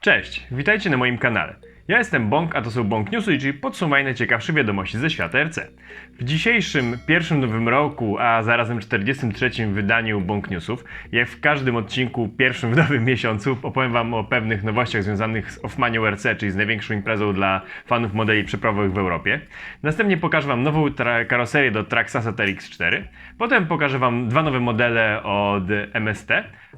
Cześć, witajcie na moim kanale. Ja jestem Bąk, a to są Bąk Newsy, czyli podsumowanie najciekawszych wiadomości ze świata RC. W dzisiejszym pierwszym nowym roku, a zarazem 43. wydaniu Bąk Newsów, jak w każdym odcinku pierwszym w nowym miesiącu, opowiem Wam o pewnych nowościach związanych z Offmanią RC, czyli z największą imprezą dla fanów modeli przeprawowych w Europie. Następnie pokażę Wam nową karoserię do Traxasa TRX4. Potem pokażę Wam dwa nowe modele od MST,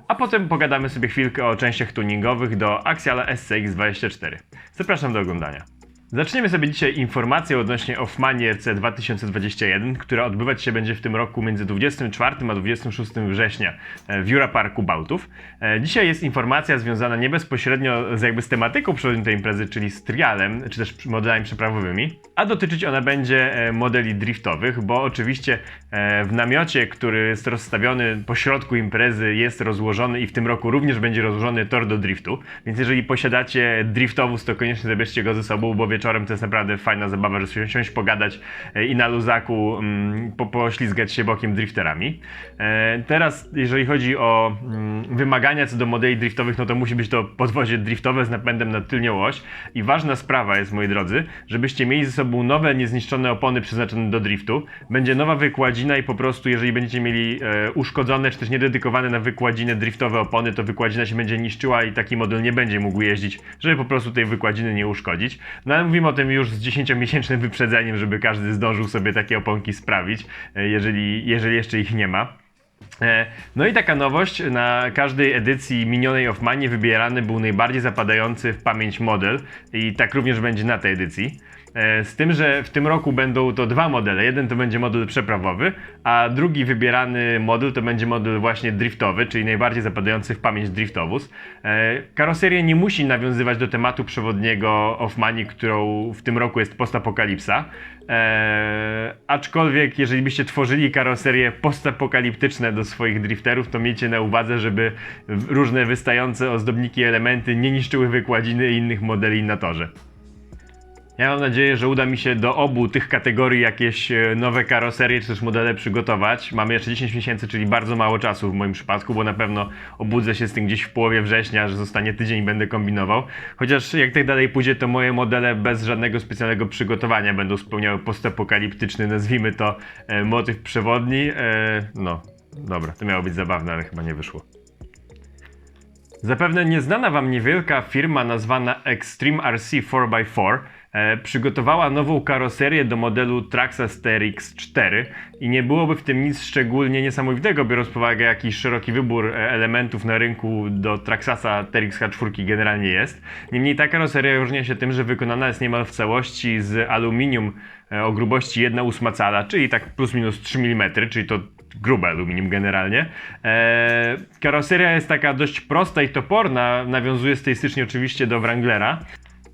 a potem pogadamy sobie chwilkę o częściach tuningowych do Axiala SCX24. Zapraszam do oglądania. Zaczniemy sobie dzisiaj informację odnośnie Offmanie RC 2021, która odbywać się będzie w tym roku między 24 a 26 września e, w Jura Parku Bałtów. E, Dzisiaj jest informacja związana nie bezpośrednio z jakby z tematyką przewodnią tej imprezy, czyli z trialem, czy też modelami przeprawowymi, a dotyczyć ona będzie e, modeli driftowych, bo oczywiście w namiocie, który jest rozstawiony po środku imprezy jest rozłożony i w tym roku również będzie rozłożony tor do driftu, więc jeżeli posiadacie driftowóz, to koniecznie zabierzcie go ze sobą, bo wieczorem to jest naprawdę fajna zabawa, żeby siąść, pogadać e, i na luzaku mm, po, poślizgać się bokiem drifterami. E, Teraz, jeżeli chodzi o mm, wymagania co do modeli driftowych, no to musi być to podwozie driftowe z napędem na tylnią oś i ważna sprawa jest, moi drodzy, żebyście mieli ze sobą nowe, niezniszczone opony przeznaczone do driftu. Będzie nowa wykładzina i po prostu, jeżeli będziecie mieli e, uszkodzone, czy też niededykowane na wykładzinę driftowe opony, to wykładzina się będzie niszczyła i taki model nie będzie mógł jeździć, żeby po prostu tej wykładziny nie uszkodzić. No ale mówimy o tym już z 10-miesięcznym wyprzedzeniem, żeby każdy zdążył sobie takie oponki sprawić, e, jeżeli, jeżeli jeszcze ich nie ma. E, No i taka nowość, na każdej edycji minionej of Manie wybierany był najbardziej zapadający w pamięć model i tak również będzie na tej edycji. E, Z tym, że w tym roku będą to dwa modele. Jeden to będzie model przeprawowy, a drugi wybierany model to będzie model właśnie driftowy, czyli najbardziej zapadający w pamięć driftowóz. E, Karoseria nie musi nawiązywać do tematu przewodniego of Mani, którą w tym roku jest postapokalipsa. Eee, aczkolwiek, jeżeli byście tworzyli karoserie postapokaliptyczne do swoich drifterów, to miejcie na uwadze, żeby różne wystające ozdobniki elementy nie niszczyły wykładziny innych modeli na torze. Ja mam nadzieję, że uda mi się do obu tych kategorii jakieś e, nowe karoserie czy też modele przygotować. Mamy jeszcze 10 miesięcy, czyli bardzo mało czasu w moim przypadku, bo na pewno obudzę się z tym gdzieś w połowie września, że zostanie tydzień i będę kombinował. Chociaż jak tak dalej pójdzie, to moje modele bez żadnego specjalnego przygotowania będą spełniały postapokaliptyczny, nazwijmy to, e, motyw przewodni. E, no, dobra, to miało być zabawne, ale chyba nie wyszło. Zapewne nieznana Wam niewielka firma nazwana Extreme RC 4x4 e, przygotowała nową karoserię do modelu Traxxas TRX 4 i nie byłoby w tym nic szczególnie niesamowitego, biorąc pod uwagę jaki szeroki wybór e, elementów na rynku do Traxxasa TRX 4 generalnie jest. Niemniej ta karoseria różni się tym, że wykonana jest niemal w całości z aluminium e, o grubości 1,8 cala, czyli tak plus minus 3 mm, czyli to grube aluminium generalnie. Eee, karoseria jest taka dość prosta i toporna, nawiązuje stylistycznie oczywiście do Wranglera.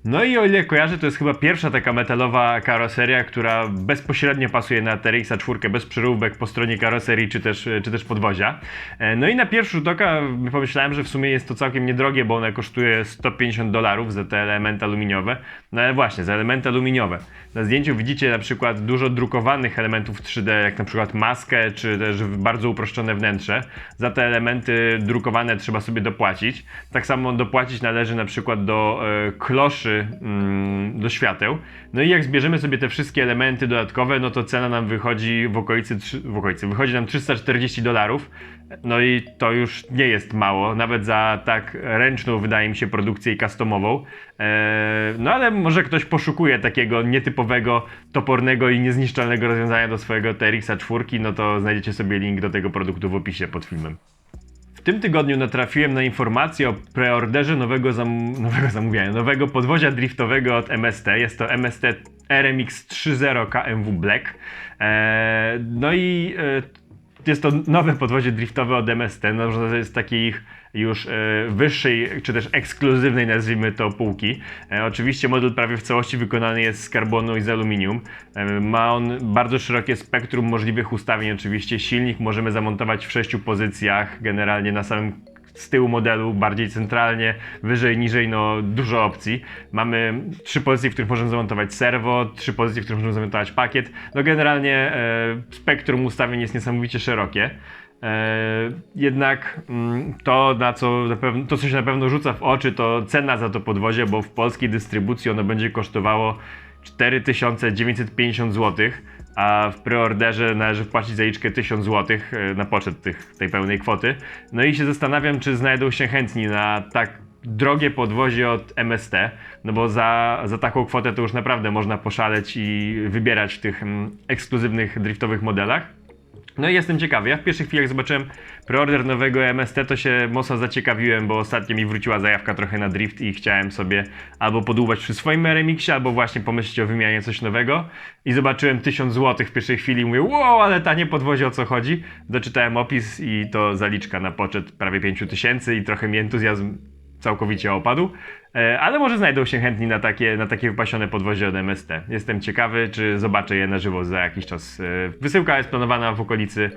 No i o ile kojarzę, to jest chyba pierwsza taka metalowa karoseria, która bezpośrednio pasuje na TRX 4 bez przeróbek po stronie karoserii czy też, czy też podwozia. E, No i na pierwszy rzut oka pomyślałem, że w sumie jest to całkiem niedrogie, bo one kosztuje 150 dolarów za te elementy aluminiowe. No ale właśnie, za elementy aluminiowe. Na zdjęciu widzicie na przykład dużo drukowanych elementów 3D, jak na przykład maskę, czy też bardzo uproszczone wnętrze. Za te elementy drukowane trzeba sobie dopłacić. Tak samo dopłacić należy na przykład do e, kloszy, mm, do świateł. No i jak zbierzemy sobie te wszystkie elementy dodatkowe, no to cena nam wychodzi w okolicy, w okolicy wychodzi nam 340 dolarów. No i to już nie jest mało, nawet za tak ręczną, wydaje mi się, produkcję i customową. Eee, no ale może ktoś poszukuje takiego nietypowego, topornego i niezniszczalnego rozwiązania do swojego TRX-a 4, no to znajdziecie sobie link do tego produktu w opisie pod filmem. Tym tygodniu natrafiłem na informację o preorderze nowego, zam nowego zamówienia, nowego podwozia driftowego od MST. Jest to MST RMX 3.0 KMW Black. Eee, no i e, jest to nowe podwozie driftowe od MST. No, że to jest takich już e, wyższej, czy też ekskluzywnej, nazwijmy to, półki. E, oczywiście model prawie w całości wykonany jest z karbonu i z aluminium. E, ma on bardzo szerokie spektrum możliwych ustawień. Oczywiście silnik możemy zamontować w sześciu pozycjach, generalnie na samym z tyłu modelu, bardziej centralnie, wyżej, niżej, no dużo opcji. Mamy trzy pozycje, w których możemy zamontować serwo, trzy pozycje, w których możemy zamontować pakiet. No generalnie e, spektrum ustawień jest niesamowicie szerokie. E, jednak mm, to, na co, na pewno, to, co się na pewno rzuca w oczy, to cena za to podwozie, bo w polskiej dystrybucji ono będzie kosztowało 4950 zł, a w preorderze należy wpłacić zaliczkę 1000 zł e, na poczet tych, tej pełnej kwoty. No i się zastanawiam, czy znajdą się chętni na tak drogie podwozie od MST, no bo za, za taką kwotę to już naprawdę można poszaleć i wybierać w tych mm, ekskluzywnych driftowych modelach. No i jestem ciekawy. Ja w pierwszych chwilach zobaczyłem preorder nowego MST, to się mocno zaciekawiłem, bo ostatnio mi wróciła zajawka trochę na drift i chciałem sobie albo podłubać przy swoim remixie, albo właśnie pomyśleć o wymianie coś nowego. I zobaczyłem 1000 zł w pierwszej chwili i mówię, wow, ale tanie podwozie o co chodzi. Doczytałem opis i to zaliczka na poczet prawie 5000 i trochę mi entuzjazm całkowicie opadł. E, Ale może znajdą się chętni na takie, na takie wypasione podwozie od MST. Jestem ciekawy, czy zobaczę je na żywo za jakiś czas. E, Wysyłka jest planowana w okolicy,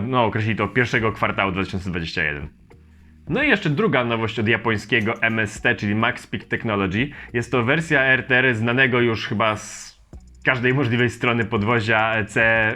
no określi to pierwszego kwartału 2021. No i jeszcze druga nowość od japońskiego MST, czyli Max Peak Technology. Jest to wersja RTR znanego już chyba z każdej możliwej strony podwozia C,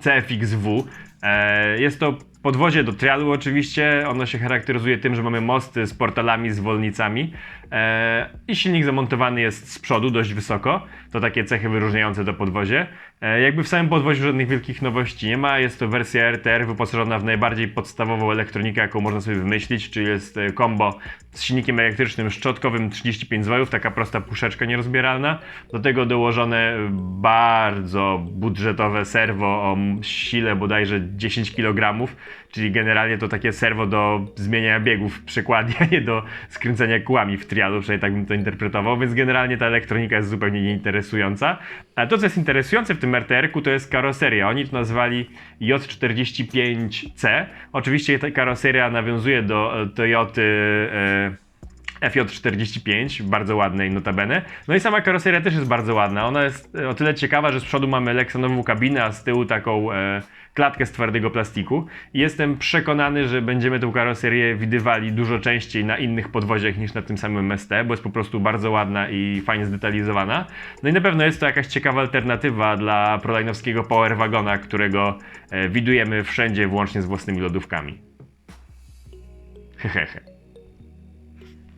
CFXW. E, Jest to podwozie do trialu oczywiście. Ono się charakteryzuje tym, że mamy mosty z portalami, zwolnicami e, i silnik zamontowany jest z przodu dość wysoko. To takie cechy wyróżniające to podwozie. E, Jakby w samym podwoziu żadnych wielkich nowości nie ma. Jest to wersja RTR wyposażona w najbardziej podstawową elektronikę, jaką można sobie wymyślić, czyli jest e, combo z silnikiem elektrycznym szczotkowym 35 W, taka prosta puszeczka nierozbieralna. Do tego dołożone bardzo budżetowe serwo o sile bodajże 10 kg, czyli generalnie to takie serwo do zmieniania biegów przykładnie, a nie do skręcania kłami w trialu, przynajmniej tak bym to interpretował, więc generalnie ta elektronika jest zupełnie nieinteresująca. A to, co jest interesujące w tym RTR-ku, to jest karoseria. Oni to nazwali J45C. Oczywiście ta karoseria nawiązuje do Toyoty e, FJ45, bardzo ładnej notabene. No i sama karoseria też jest bardzo ładna. Ona jest e, o tyle ciekawa, że z przodu mamy leksanową kabinę, a z tyłu taką e, klatkę z twardego plastiku. I jestem przekonany, że będziemy tę karoserię widywali dużo częściej na innych podwoziach niż na tym samym MST, bo jest po prostu bardzo ładna i fajnie zdetalizowana. No i na pewno jest to jakaś ciekawa alternatywa dla proline'owskiego power wagona, którego e, widujemy wszędzie, włącznie z własnymi lodówkami. Hehehe.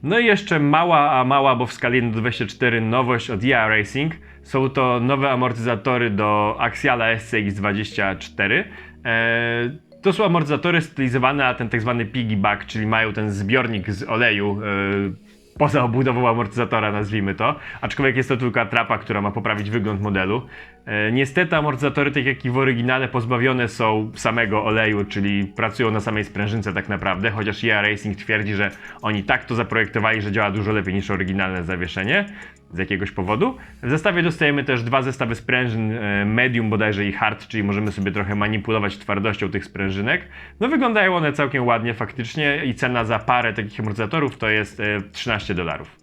No i jeszcze mała, a mała, bo w skali 1 do 24 nowość od EA Racing. Są to nowe amortyzatory do Axiala SCX24. Eee, to są amortyzatory stylizowane na ten tak zwany piggyback, czyli mają ten zbiornik z oleju eee, poza obudową amortyzatora, nazwijmy to. Aczkolwiek jest to tylko atrapa, która ma poprawić wygląd modelu. E, niestety amortyzatory, tak jak i w oryginale, pozbawione są samego oleju, czyli pracują na samej sprężynce tak naprawdę, chociaż EA Racing twierdzi, że oni tak to zaprojektowali, że działa dużo lepiej niż oryginalne zawieszenie z jakiegoś powodu. W zestawie dostajemy też dwa zestawy sprężyn e, medium bodajże i hard, czyli możemy sobie trochę manipulować twardością tych sprężynek. No wyglądają one całkiem ładnie faktycznie i cena za parę takich amortyzatorów to jest e, 13 dolarów.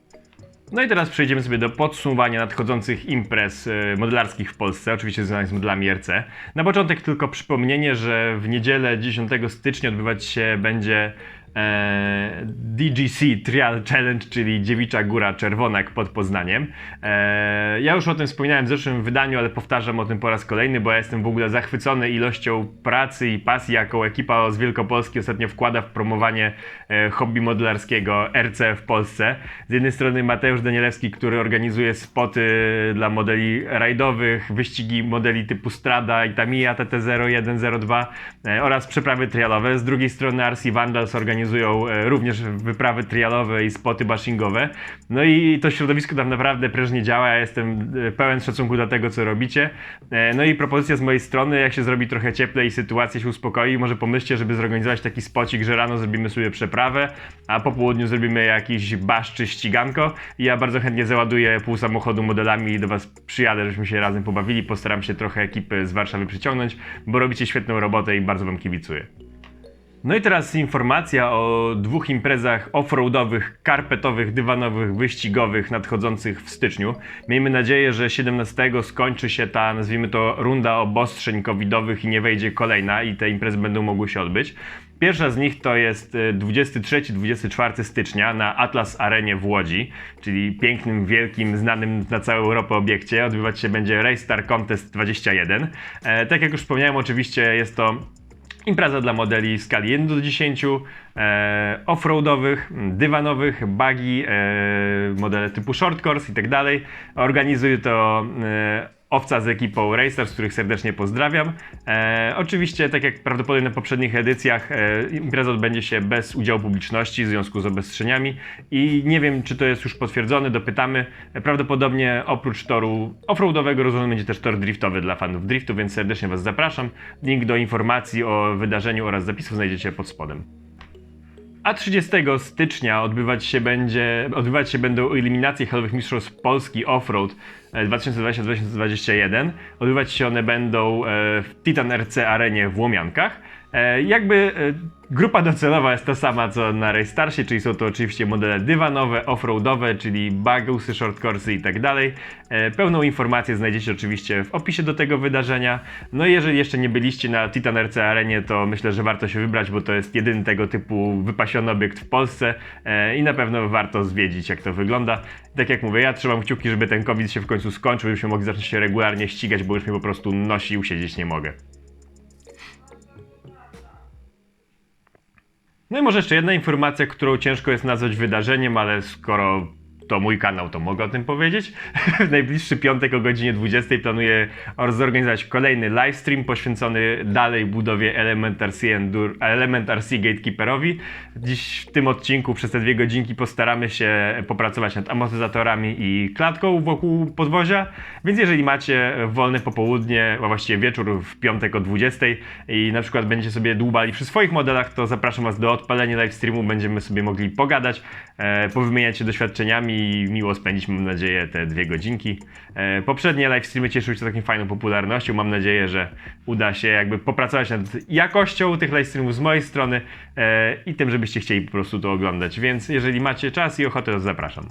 No i teraz przejdziemy sobie do podsumowania nadchodzących imprez e, modelarskich w Polsce, oczywiście związanych z modelami RC. Na początek tylko przypomnienie, że w niedzielę 10 stycznia odbywać się będzie e, DGC Trial Challenge, czyli Dziewicza Góra Czerwonak pod Poznaniem. E, ja już o tym wspominałem w zeszłym wydaniu, ale powtarzam o tym po raz kolejny, bo ja jestem w ogóle zachwycony ilością pracy i pasji, jaką ekipa z Wielkopolski ostatnio wkłada w promowanie e, hobby modelarskiego RC w Polsce. Z jednej strony Mateusz Danielewski, który organizuje spoty dla modeli rajdowych, wyścigi modeli typu Strada i Tamiya TT0102 e, oraz przeprawy trialowe. Z drugiej strony RC Vandals organizują e, również wyprawy trialowe i spoty bashingowe. No i to środowisko tam naprawdę prężnie działa. Ja jestem e, pełen szacunku dla tego, co robicie. E, No i propozycja z mojej strony, jak się zrobi trochę cieplej i sytuacja się uspokoi, może pomyślcie, żeby zorganizować taki spocik, że rano zrobimy sobie przeprawę, a po południu zrobimy jakiś basz czy ściganko. I ja bardzo chętnie załaduję pół samochodu modelami i do Was przyjadę, żebyśmy się razem pobawili. Postaram się trochę ekipy z Warszawy przyciągnąć, bo robicie świetną robotę i bardzo Wam kibicuję. No i teraz informacja o dwóch imprezach offroadowych, karpetowych, dywanowych, wyścigowych nadchodzących w styczniu. Miejmy nadzieję, że 17 skończy się ta, nazwijmy to, runda obostrzeń covidowych i nie wejdzie kolejna i te imprezy będą mogły się odbyć. Pierwsza z nich to jest e, 23-24 stycznia na Atlas Arenie w Łodzi, czyli pięknym, wielkim, znanym na całą Europę obiekcie. Odbywać się będzie Race Star Contest 21. E, tak jak już wspomniałem, oczywiście jest to Impreza dla modeli w skali 1 do 10, e, offroadowych, dywanowych, buggy, e, modele typu short course i tak dalej. Organizuje to e, Owca z ekipą Racers, których serdecznie pozdrawiam. E, oczywiście, tak jak prawdopodobnie na poprzednich edycjach, e, impreza odbędzie się bez udziału publiczności w związku z obostrzeniami i nie wiem, czy to jest już potwierdzone, dopytamy. E, Prawdopodobnie oprócz toru offroadowego rozumiem będzie też tor driftowy dla fanów driftu, więc serdecznie Was zapraszam. Link do informacji o wydarzeniu oraz zapisów znajdziecie pod spodem. A 30 stycznia odbywać się, będzie, odbywać się będą eliminacje halowych mistrzostw Polski Offroad 2020-2021. Odbywać się one będą e, w Titan RC Arenie w Łomiankach. E, Jakby e, grupa docelowa jest ta sama co na Rejstarsie, czyli są to oczywiście modele dywanowe, offroadowe, czyli bagusy, shortcoursy i tak dalej. E, Pełną informację znajdziecie oczywiście w opisie do tego wydarzenia. No i jeżeli jeszcze nie byliście na Titan RC Arenie, to myślę, że warto się wybrać, bo to jest jedyny tego typu wypasiony obiekt w Polsce i na pewno warto zwiedzić, jak to wygląda. Tak jak mówię, ja trzymam kciuki, żeby ten COVID się w końcu skończył, żebyśmy mogli zacząć się regularnie ścigać, bo już mnie po prostu nosi i usiedzieć nie mogę. No i może jeszcze jedna informacja, którą ciężko jest nazwać wydarzeniem, ale skoro to mój kanał, to mogę o tym powiedzieć. W najbliższy piątek o godzinie 20 planuję zorganizować kolejny livestream poświęcony dalej budowie Element RC, Endur- Gatekeeperowi. Dziś w tym odcinku przez te dwie godzinki postaramy się popracować nad amortyzatorami i klatką wokół podwozia, więc jeżeli macie wolne popołudnie, a właściwie wieczór w piątek o 20 i na przykład będziecie sobie dłubali przy swoich modelach, to zapraszam Was do odpalenia livestreamu, będziemy sobie mogli pogadać, e, powymieniać się doświadczeniami i miło spędzić, mam nadzieję, te dwie godzinki. E, poprzednie livestreamy cieszyły się taką fajną popularnością, mam nadzieję, że uda się jakby popracować nad jakością tych livestreamów z mojej strony e, i tym, żebyście chcieli po prostu to oglądać, więc jeżeli macie czas i ochotę, to zapraszam.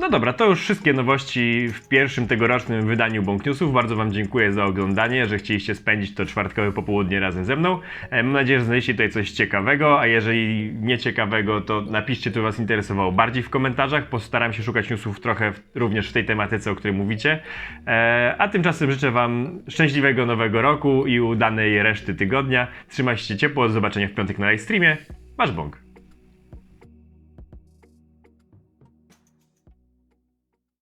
No dobra, to już wszystkie nowości w pierwszym tegorocznym wydaniu Bąk Newsów. Bardzo Wam dziękuję za oglądanie, że chcieliście spędzić to czwartkowe popołudnie razem ze mną. E, Mam nadzieję, że znaleźliście tutaj coś ciekawego, a jeżeli nie ciekawego, to napiszcie, co Was interesowało bardziej w komentarzach. Postaram się szukać newsów trochę w, również w tej tematyce, o której mówicie. E, A tymczasem życzę Wam szczęśliwego nowego roku i udanej reszty tygodnia. Trzymajcie się ciepło, do zobaczenia w piątek na live streamie. Wasz Bąk.